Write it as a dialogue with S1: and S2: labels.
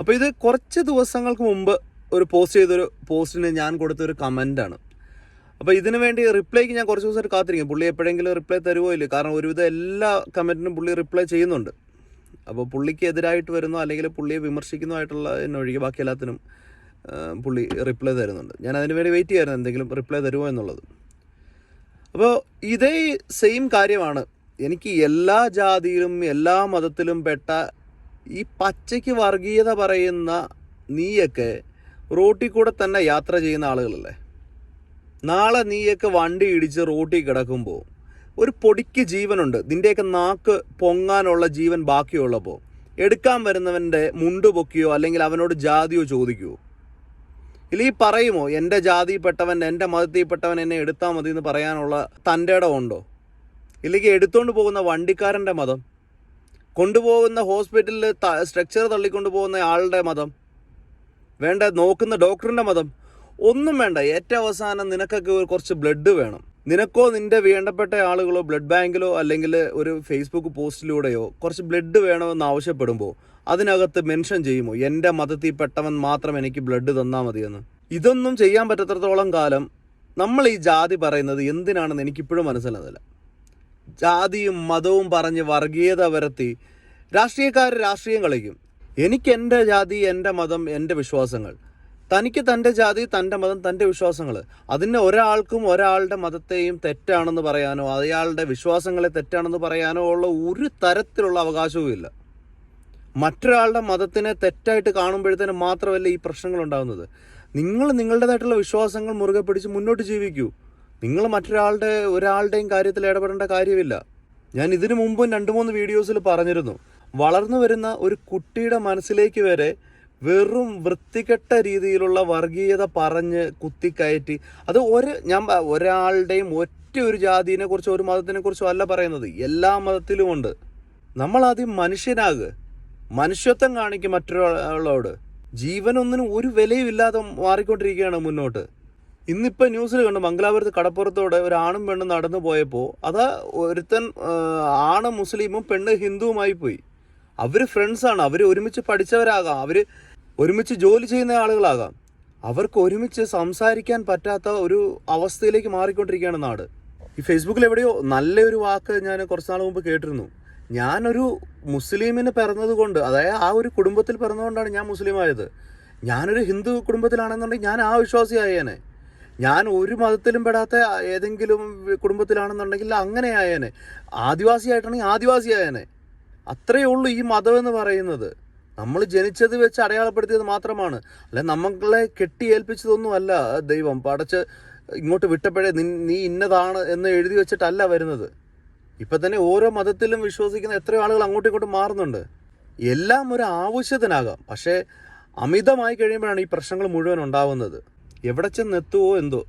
S1: അപ്പോൾ ഇത് കുറച്ച് ദിവസങ്ങൾക്ക് മുമ്പ് ഒരു പോസ്റ്റ് ചെയ്തൊരു പോസ്റ്റിന് ഞാൻ കൊടുത്തൊരു കമന്റാണ് അപ്പോൾ ഇതിനു വേണ്ടി റിപ്ലൈക്ക് ഞാൻ കുറച്ച് ദിവസമായിട്ട് കാത്തിരിക്കും. പുള്ളി എപ്പോഴെങ്കിലും റിപ്ലൈ തരുമോ ഇല്ല കാരണം ഒരുവിധം എല്ലാ കമന്റിനും പുള്ളി റിപ്ലൈ ചെയ്യുന്നുണ്ട്. അപ്പോൾ പുള്ളിക്ക് എതിരായിട്ട് വരുന്നോ അല്ലെങ്കിൽ പുള്ളിയെ വിമർശിക്കുന്നതായിട്ടുള്ള എന്നൊഴികെ ബാക്കി എല്ലാത്തിനും പുള്ളി റിപ്ലൈ തരുന്നുണ്ട്. ഞാൻ അതിന് വേണ്ടി വെയിറ്റ് ചെയ്യായിരുന്നു എന്തെങ്കിലും റിപ്ലൈ തരുമോ എന്നുള്ളത്. അപ്പോൾ ഇതേ സെയിം കാര്യമാണ് എനിക്ക് എല്ലാ ജാതിയിലും എല്ലാ മതത്തിലും പെട്ട ഈ പച്ചയ്ക്ക് വർഗീയത പറയുന്ന നീയൊക്കെ റോട്ടിൽ കൂടെ തന്നെ യാത്ര ചെയ്യുന്ന ആളുകളല്ലേ? നാളെ നീയൊക്കെ വണ്ടി ഇടിച്ച് റോട്ടിൽ കിടക്കുമ്പോൾ ഒരു പൊടിക്ക് ജീവനുണ്ട്. നിന്റെയൊക്കെ നാക്ക് പൊങ്ങാനുള്ള ജീവൻ ബാക്കിയുള്ളപ്പോൾ എടുക്കാൻ വരുന്നവന്റെ മുണ്ട് പൊക്കിയോ അല്ലെങ്കിൽ അവനോട് ജാതിയോ ചോദിക്കുമോ ഇല്ല ഈ പറയുമോ എന്റെ ജാതിയിൽപ്പെട്ടവൻ എന്റെ മതത്തിൽപ്പെട്ടവൻ എന്നെ എടുത്താൽ മതി എന്ന് പറയാനുള്ള തന്റെ ഇടം ഉണ്ടോ? ഇല്ലെങ്കിൽ എടുത്തുകൊണ്ട് പോകുന്ന വണ്ടിക്കാരന്റെ മതം? കൊണ്ടുപോകുന്ന ഹോസ്പിറ്റലിൽ സ്ട്രക്ചർ തള്ളിക്കൊണ്ടു പോകുന്ന ആളുടെ മതം വേണ്ട നോക്കുന്ന ഡോക്ടറിന്റെ മതം ഒന്നും വേണ്ട. ഏറ്റവും അവസാനം നിനക്കൊക്കെ കുറച്ച് ബ്ലഡ് വേണം. നിനക്കോ നിന്റെ വേണ്ടപ്പെട്ട ആളുകളോ ബ്ലഡ് ബാങ്കിലോ അല്ലെങ്കിൽ ഒരു ഫേസ്ബുക്ക് പോസ്റ്റിലൂടെയോ കുറച്ച് ബ്ലഡ് വേണമെന്ന് ആവശ്യപ്പെടുമ്പോൾ അതിനകത്ത് മെൻഷൻ ചെയ്യുമോ? എന്റെ മതത്തിൽ പെട്ടവൻ മാത്രം എനിക്ക് ബ്ലഡ് തന്നാൽ മതിയെന്ന്. ഇതൊന്നും ചെയ്യാൻ പറ്റത്രത്തോളം കാലം നമ്മൾ ഈ ജാതി പറയുന്നത് എന്തിനാണെന്ന് എനിക്കിപ്പോഴും മനസ്സിലാകുന്നില്ല ജാതിയും മതവും പറഞ്ഞ് വർഗീയത വരുത്തി രാഷ്ട്രീയക്കാർ രാഷ്ട്രീയം കളിക്കും. എനിക്ക് എന്റെ ജാതി എന്റെ മതം എന്റെ വിശ്വാസങ്ങൾ. തനിക്ക് തന്റെ ജാതി തന്റെ മതം തന്റെ വിശ്വാസങ്ങൾ. അതിന് ഒരാൾക്കും ഒരാളുടെ മതത്തെയും തെറ്റാണെന്ന് പറയാനോ അയാളുടെ വിശ്വാസങ്ങളെ തെറ്റാണെന്ന് പറയാനോ ഉള്ള ഒരു തരത്തിലുള്ള അവകാശവും ഇല്ല. മറ്റൊരാളുടെ മതത്തിനെ തെറ്റായിട്ട് കാണുമ്പോഴത്തേനും മാത്രമല്ല ഈ പ്രശ്നങ്ങൾ ഉണ്ടാകുന്നത് നിങ്ങൾ നിങ്ങളുടേതായിട്ടുള്ള വിശ്വാസങ്ങൾ മുറുകെ പിടിച്ച് മുന്നോട്ട് ജീവിക്കൂ. നിങ്ങൾ മറ്റൊരാളുടെ ഒരാളുടെയും കാര്യത്തിൽ ഇടപെടേണ്ട കാര്യമില്ല. ഞാൻ ഇതിനു മുമ്പും രണ്ട് മൂന്ന് വീഡിയോസിൽ പറഞ്ഞിരുന്നു. വളർന്നു വരുന്ന ഒരു കുട്ടിയുടെ മനസ്സിലേക്ക് വരെ വെറും വൃത്തികെട്ട രീതിയിലുള്ള വർഗീയത പറഞ്ഞ് കുത്തിക്കയറ്റി അത് ഒരു ഞാൻ ഒരാളുടെയും ഒറ്റ ഒരു ജാതിനെ കുറിച്ചോ ഒരു മതത്തിനെ കുറിച്ചോ അല്ല പറയുന്നത്. എല്ലാ മതത്തിലുമുണ്ട്. നമ്മൾ ആദ്യം മനുഷ്യനാകുക മനുഷ്യത്വം കാണിക്കും മറ്റൊരാളോട്. ജീവനൊന്നിനും ഒരു വിലയും ഇല്ലാതെ മാറിക്കൊണ്ടിരിക്കുകയാണ് മുന്നോട്ട്. ഇന്നിപ്പോൾ ന്യൂസിൽ കണ്ടു മംഗലാപുരത്ത് കടപ്പുറത്തോടെ ഒരു ആണും പെണ്ണും നടന്നു പോയപ്പോൾ അത് ഒരുത്തൻ ആണ് മുസ്ലിമും പെണ്ണ് ഹിന്ദുവുമായി പോയി. അവർ ഫ്രണ്ട്സാണ് അവർ ഒരുമിച്ച് പഠിച്ചവരാകാം. അവർ ഒരുമിച്ച് ജോലി ചെയ്യുന്ന ആളുകളാകാം. അവർക്ക് ഒരുമിച്ച് സംസാരിക്കാൻ പറ്റാത്ത ഒരു അവസ്ഥയിലേക്ക് മാറിക്കൊണ്ടിരിക്കുകയാണ് നാട്. ഈ ഫേസ്ബുക്കിൽ എവിടെയോ നല്ലൊരു വാക്ക് ഞാൻ കുറച്ച് നാൾ മുമ്പ് കേട്ടിരുന്നു. ഞാനൊരു മുസ്ലിമിന് പിറന്നത് കൊണ്ട് അതായത് ആ ഒരു കുടുംബത്തിൽ പിറന്നതുകൊണ്ടാണ് ഞാൻ മുസ്ലിമായത്. ഞാനൊരു ഹിന്ദു കുടുംബത്തിലാണെന്നുണ്ടെങ്കിൽ ഞാൻ ആ വിശ്വാസിയായേനെ. ഞാൻ ഒരു മതത്തിലും പെടാത്ത ഏതെങ്കിലും കുടുംബത്തിലാണെന്നുണ്ടെങ്കിൽ അങ്ങനെ ആയേനെ. ആദിവാസിയായിട്ടാണെങ്കിൽ ആദിവാസിയായേനെ അത്രയേ ഉള്ളൂ ഈ മതം എന്ന് പറയുന്നത്. നമ്മൾ ജനിച്ചത് വെച്ച് അടയാളപ്പെടുത്തിയത് മാത്രമാണ്. അല്ലെ നമ്മളെ കെട്ടിയേൽപ്പിച്ചതൊന്നും അല്ല ദൈവം. പടച്ച് ഇങ്ങോട്ട് വിട്ടപ്പോഴേ നീ ഇന്നതാണ് എന്ന് എഴുതി വെച്ചിട്ടല്ല വരുന്നത്. ഇപ്പൊ തന്നെ ഓരോ മതത്തിലും വിശ്വസിക്കുന്ന എത്രയോ ആളുകൾ അങ്ങോട്ടും ഇങ്ങോട്ടും മാറുന്നുണ്ട്. എല്ലാം ഒരു ആവശ്യത്തിനാകാം. പക്ഷേ അമിതമായി കഴിയുമ്പോഴാണ് ഈ പ്രശ്നങ്ങൾ മുഴുവൻ ഉണ്ടാവുന്നത്. എവിടെ ചെന്നെത്തുവോ എന്തോ.